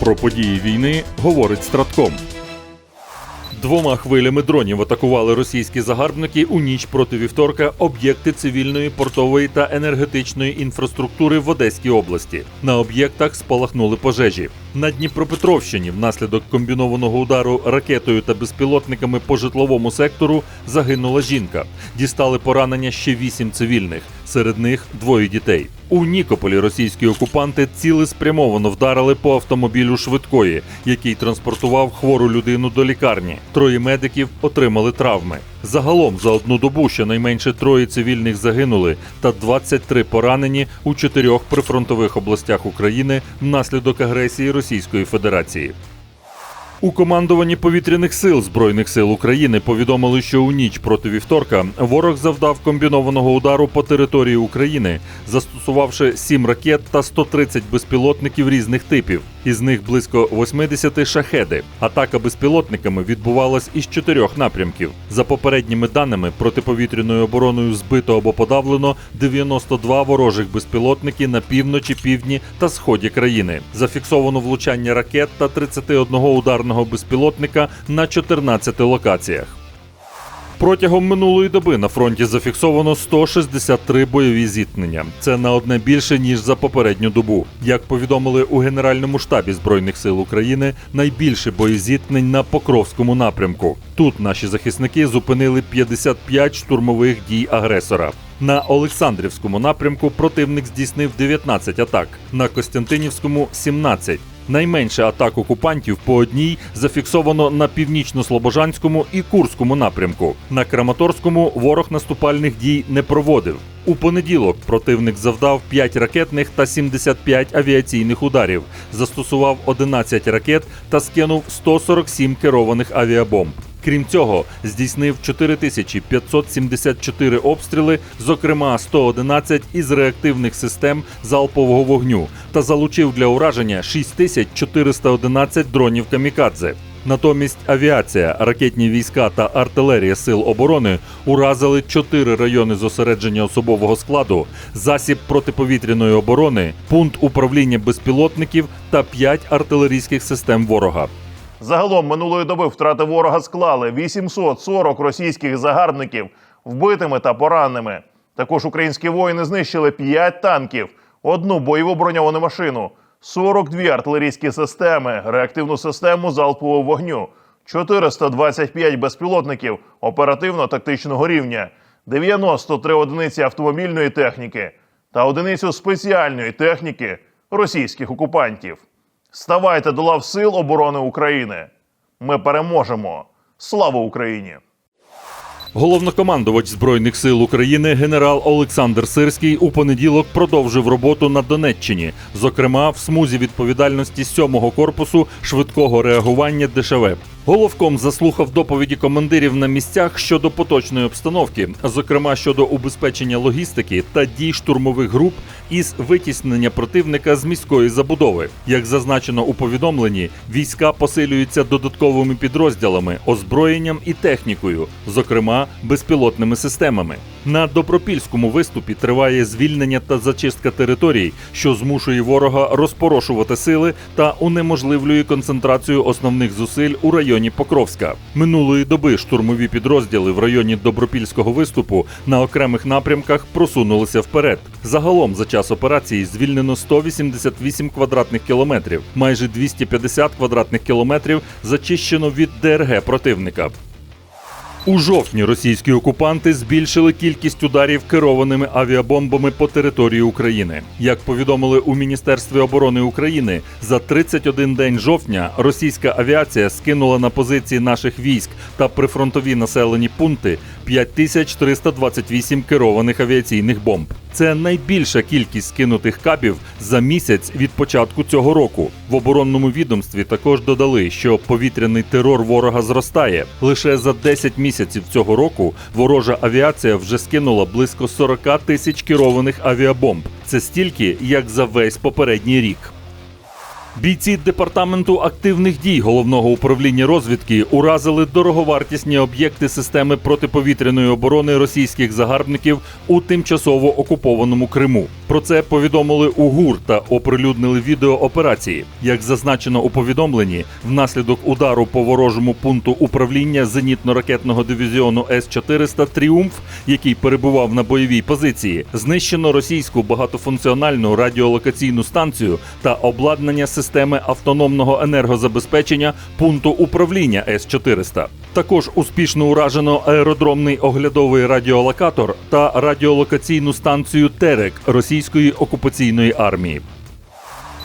Про події війни говорить Стратком. Двома хвилями дронів атакували російські загарбники у ніч проти вівторка об'єкти цивільної, портової та енергетичної інфраструктури в Одеській області. На об'єктах спалахнули пожежі. На Дніпропетровщині внаслідок комбінованого удару ракетою та безпілотниками по житловому сектору загинула жінка. Дістали поранення ще вісім цивільних, серед них двоє дітей. У Нікополі російські окупанти цілеспрямовано вдарили по автомобілю швидкої, який транспортував хвору людину до лікарні. Троє медиків отримали травми. Загалом за одну добу щонайменше троє цивільних загинули та 23 поранені у чотирьох прифронтових областях України внаслідок агресії Російської Федерації. У командуванні повітряних сил Збройних сил України повідомили, що у ніч проти вівторка ворог завдав комбінованого удару по території України, застосувавши 7 ракет та 130 безпілотників різних типів. Із них близько 80 шахеди. Атака безпілотниками відбувалась із чотирьох напрямків. За попередніми даними, протиповітряною обороною збито або подавлено 92 ворожих безпілотники на півночі, півдні та сході країни. Зафіксовано влучання ракет та 31 ударного безпілотника на 14 локаціях. Протягом минулої доби на фронті зафіксовано 163 бойові зіткнення. Це на одне більше ніж за попередню добу. Як повідомили у Генеральному штабі збройних сил України, найбільше боєзіткнень на Покровському напрямку. Тут наші захисники зупинили 55 штурмових дій агресора. На Олександрівському напрямку противник здійснив 19 атак, на Костянтинівському 17. Найменше атак окупантів по одній зафіксовано на північно-слобожанському і Курському напрямку. На Краматорському ворог наступальних дій не проводив. У понеділок противник завдав 5 ракетних та 75 авіаційних ударів, застосував 11 ракет та скинув 147 керованих авіабомб. Крім цього, здійснив 4574 обстріли, зокрема 111 із реактивних систем залпового вогню, та залучив для ураження 6411 дронів камікадзе. Натомість авіація, ракетні війська та артилерія сил оборони уразили чотири райони зосередження особового складу, засіб протиповітряної оборони, пункт управління безпілотників та п'ять артилерійських систем ворога. Загалом минулої доби втрати ворога склали 840 російських загарбників вбитими та пораненими. Також українські воїни знищили 5 танків, одну бойову броньовану машину, 42 артилерійські системи, реактивну систему залпового вогню, 425 безпілотників оперативно-тактичного рівня, 93 одиниці автомобільної техніки та одиницю спеціальної техніки російських окупантів. Ставайте до лав Сил оборони України. Ми переможемо. Слава Україні! Головнокомандувач збройних сил України генерал Олександр Сирський у понеділок продовжив роботу на Донеччині, зокрема в смузі відповідальності 7-го корпусу швидкого реагування ДШВ. Головком заслухав доповіді командирів на місцях щодо поточної обстановки, зокрема щодо убезпечення логістики та дій штурмових груп із витіснення противника з міської забудови. Як зазначено у повідомленні, війська посилюються додатковими підрозділами, озброєнням і технікою, зокрема безпілотними системами. На добропільському виступі триває звільнення та зачистка територій, що змушує ворога розпорошувати сили та унеможливлює концентрацію основних зусиль у районі Покровська. Минулої доби штурмові підрозділи в районі добропільського виступу на окремих напрямках просунулися вперед. Загалом за час операції звільнено 188 квадратних кілометрів, майже 250 квадратних кілометрів зачищено від ДРГ противника. У жовтні російські окупанти збільшили кількість ударів керованими авіабомбами по території України. Як повідомили у Міністерстві оборони України, за 31 день жовтня російська авіація скинула на позиції наших військ та прифронтові населені пункти 5328 керованих авіаційних бомб. Це найбільша кількість скинутих кабів за місяць від початку цього року. В оборонному відомстві також додали, що повітряний терор ворога зростає. Лише за 10 місяців цього року ворожа авіація вже скинула близько 40 тисяч керованих авіабомб. Це стільки, як за весь попередній рік. Бійці департаменту активних дій головного управління розвідки уразили дороговартісні об'єкти системи протиповітряної оборони російських загарбників у тимчасово окупованому Криму. Про це повідомили у ГУР та оприлюднили відео операції. Як зазначено у повідомленні, внаслідок удару по ворожому пункту управління зенітно-ракетного дивізіону С-400 Тріумф, який перебував на бойовій позиції, знищено російську багатофункціональну радіолокаційну станцію та обладнання системи автономного енергозабезпечення пункту управління С-400. Також успішно уражено аеродромний оглядовий радіолокатор та радіолокаційну станцію Терек російської окупаційної армії.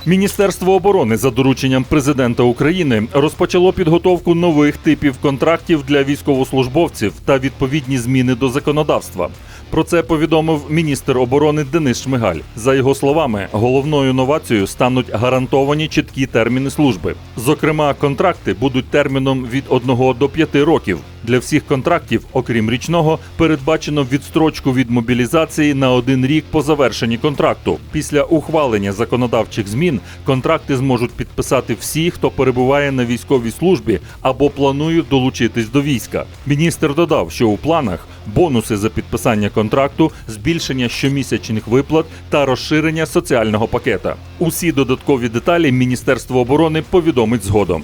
Міністерство оборони за дорученням президента України розпочало підготовку нових типів контрактів для військовослужбовців та відповідні зміни до законодавства. Про це повідомив міністр оборони Денис Шмигаль. За його словами, головною новацією стануть гарантовані чіткі терміни служби. Зокрема, контракти будуть терміном від 1 до 5 років. Для всіх контрактів, окрім річного, передбачено відстрочку від мобілізації на один рік по завершенні контракту. Після ухвалення законодавчих змін контракти зможуть підписати всі, хто перебуває на військовій службі або планують долучитись до війська. Міністр додав, що у планах бонуси за підписання контракту, збільшення щомісячних виплат та розширення соціального пакета. Усі додаткові деталі Міністерство оборони повідомить згодом.